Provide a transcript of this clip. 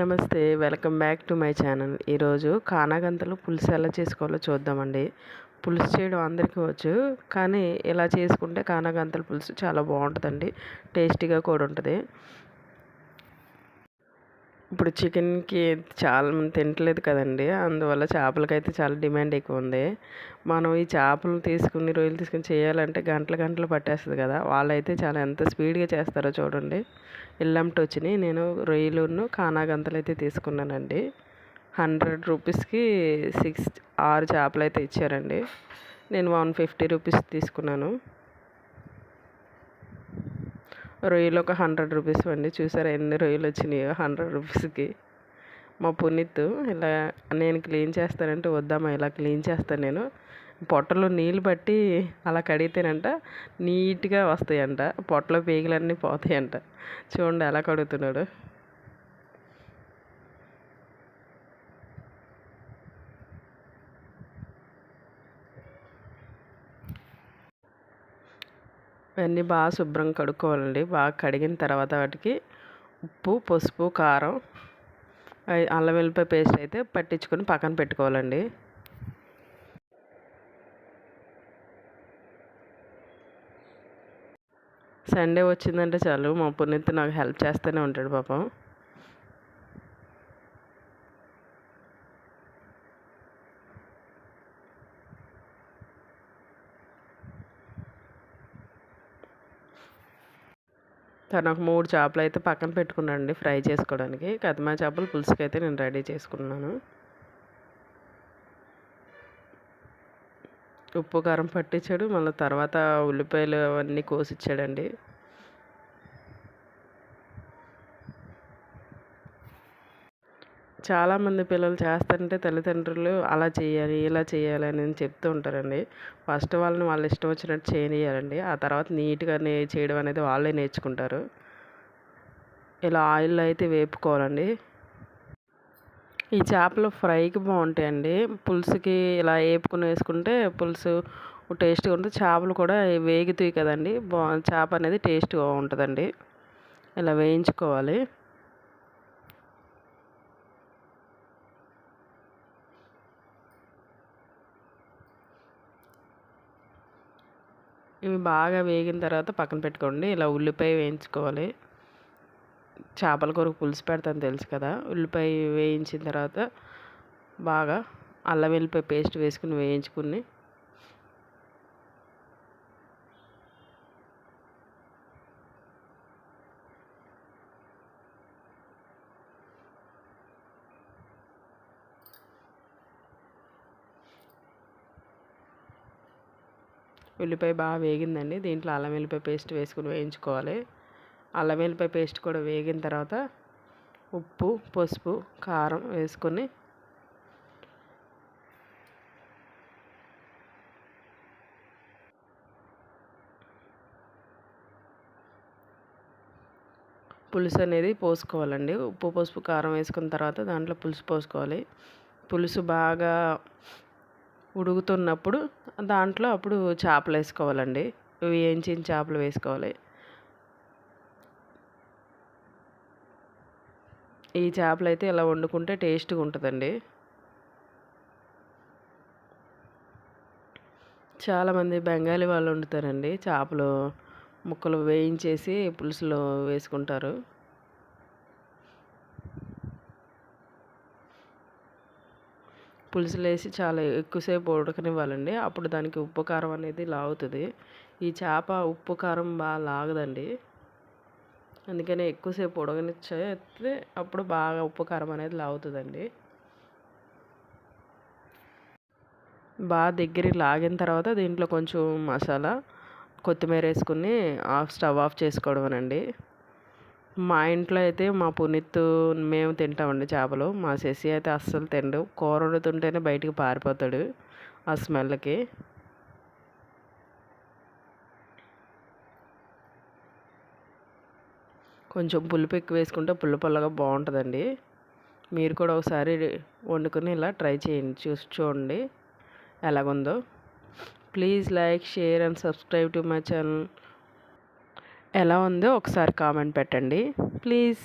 నమస్తే welcome back to my channel. ఈరోజు కానాగంతలు పులుసు ఎలా చేసుకోవాలో చూద్దామండి. పులుసు చేయడం అందరికీ వచ్చు కానీ ఇలా చేసుకుంటే కానాగంతల పులుసు చాలా బాగుంటుందండి. టేస్టీగా కూడా ఉంటుంది. ఇప్పుడు చికెన్కి చాలా మంది తింటలేదు కదండి. అందువల్ల చేపలకైతే చాలా డిమాండ్ ఎక్కువ ఉంది. మనం ఈ చేపలు తీసుకుని రొయ్యలు తీసుకుని చేయాలంటే గంటలు గంటలు పట్టేస్తుంది కదా. వాళ్ళైతే చాలా ఎంత స్పీడ్గా చేస్తారో చూడండి. ఇల్లంటి వచ్చినాయి నేను రొయ్యలును కానాగంతలు అయితే తీసుకున్నానండి. హండ్రెడ్ రూపీస్కి సిక్స్ ఆరు చేపలు అయితే ఇచ్చారండి. నేను వన్ ఫిఫ్టీ రూపీస్ తీసుకున్నాను. రొయ్యలు ఒక హండ్రెడ్ రూపీస్ అండి చూసారా ఎన్ని రొయ్యలు వచ్చినాయో హండ్రెడ్ రూపీస్కి. మా పునీత్ ఇలా నేను క్లీన్ చేస్తానంటే వద్దామా ఇలా క్లీన్ చేస్తాను నేను. పొట్టలో నీళ్ళు పట్టి అలా కడిగితేనంట నీట్గా వస్తాయంట. పొట్టలో పేగులన్నీ పోతాయంట. చూడండి ఎలా కడుగుతున్నాడు. ఇవన్నీ బాగా శుభ్రం కడుక్కోవాలండి. బాగా కడిగిన తర్వాత వాటికి ఉప్పు పసుపు కారం అల్లం వెల్లిపాయ పేస్ట్ అయితే పట్టించుకొని పక్కన పెట్టుకోవాలండి. సండే వచ్చిందంటే చాలు. మా పునీత్ నాకు హెల్ప్ చేస్తూనే ఉంటాడు పాపం. తను ఒక మూడు చేపలు అయితే పక్కన పెట్టుకున్నానండి ఫ్రై చేసుకోవడానికి. కదమా చేపలు పులుసుకి అయితే నేను రెడీ చేసుకున్నాను. ఉప్పు కారం పట్టించాడు. మళ్ళీ తర్వాత ఉల్లిపాయలు అవన్నీ కోసిచ్చాడండి చాలామంది పిల్లలు చేస్తుంటే తల్లిదండ్రులు అలా చేయాలి ఇలా చేయాలి అని చెప్తూ ఉంటారండి. ఫస్ట్ వాళ్ళని వాళ్ళ ఇష్టం వచ్చినట్టు చేయనియాలండి ఆ తర్వాత నీట్గా నే చేయడం అనేది వాళ్ళే నేర్చుకుంటారు. ఇలా ఆయిల్లో అయితే వేపుకోవాలండి. ఈ చేపలు ఫ్రైకి బాగుంటాయండి. పులుసుకి ఇలా వేపుకుని వేసుకుంటే పులుసు టేస్ట్గా ఉంటుంది. చేపలు కూడా వేగుతాయి కదండి. బా చేప అనేది టేస్ట్గా ఉంటుందండి. ఇలా వేయించుకోవాలి. ఇవి బాగా వేగిన తర్వాత పక్కన పెట్టుకోండి. ఇలా ఉల్లిపాయ వేయించుకోవాలి. చేపల కూర పులుసు పెడతాను తెలుసు కదా. ఉల్లిపాయ వేయించిన తర్వాత బాగా అల్లం వెల్లిపాయ పేస్ట్ వేసుకుని వేయించుకుని ఉల్లిపాయ బాగా వేగిందండి. దీంట్లో అల్లం వెల్లిపాయ పేస్ట్ వేసుకుని వేయించుకోవాలి. అల్లం వెల్లిపాయ పేస్ట్ కూడా వేగిన తర్వాత ఉప్పు పసుపు కారం వేసుకొని పులుసు అనేది పోసుకోవాలండి. ఉప్పు పసుపు కారం వేసుకున్న తర్వాత దాంట్లో పులుసు పోసుకోవాలి. పులుసు బాగా ఉడుకుతున్నప్పుడు దాంట్లో అప్పుడు చేపలు వేసుకోవాలండి. వేయించిన చేపలు వేసుకోవాలి. ఈ చేపలు అయితే ఇలా వండుకుంటే టేస్ట్గా ఉంటుందండి. చాలామంది బెంగాలీ వాళ్ళు వండుతారండి. చేపలు ముక్కలు వేయించేసి పులుసులో వేసుకుంటారు. పులుసులు వేసి చాలా ఎక్కువసేపు ఉడకనివ్వాలండి. అప్పుడు దానికి ఉప్పు కారం అనేది లాగుతుంది. ఈ చేప ఉప్పు కారం బాగా లాగదండి. అందుకనే ఎక్కువసేపు ఉడకనిచ్చేస్తే అప్పుడు బాగా ఉప్పు కారం అనేది లాగుతుందండి. బాగా దగ్గర లాగిన తర్వాత దీంట్లో కొంచెం మసాలా కొత్తిమీర వేసుకుని ఆఫ్ స్టవ్ ఆఫ్ చేసుకోవడం అండి మా ఇంట్లో అయితే మా పునీత్ మేము తింటామండి చేపలు. మా శశి అయితే అస్సలు తిండు. కూర వండుతుంటేనే బయటికి పారిపోతాడు ఆ స్మెల్కి. కొంచెం పులుపు ఎక్కువ వేసుకుంటే పుల్ల పుల్లగా బాగుంటుందండి. మీరు కూడా ఒకసారి వండుకుని ఇలా ట్రై చేయండి. చూసి చూడండి ఎలాగుందో. Please like share and subscribe to my channel. ఎలా ఉందో ఒకసారి కామెంట్ పెట్టండి. ప్లీజ్.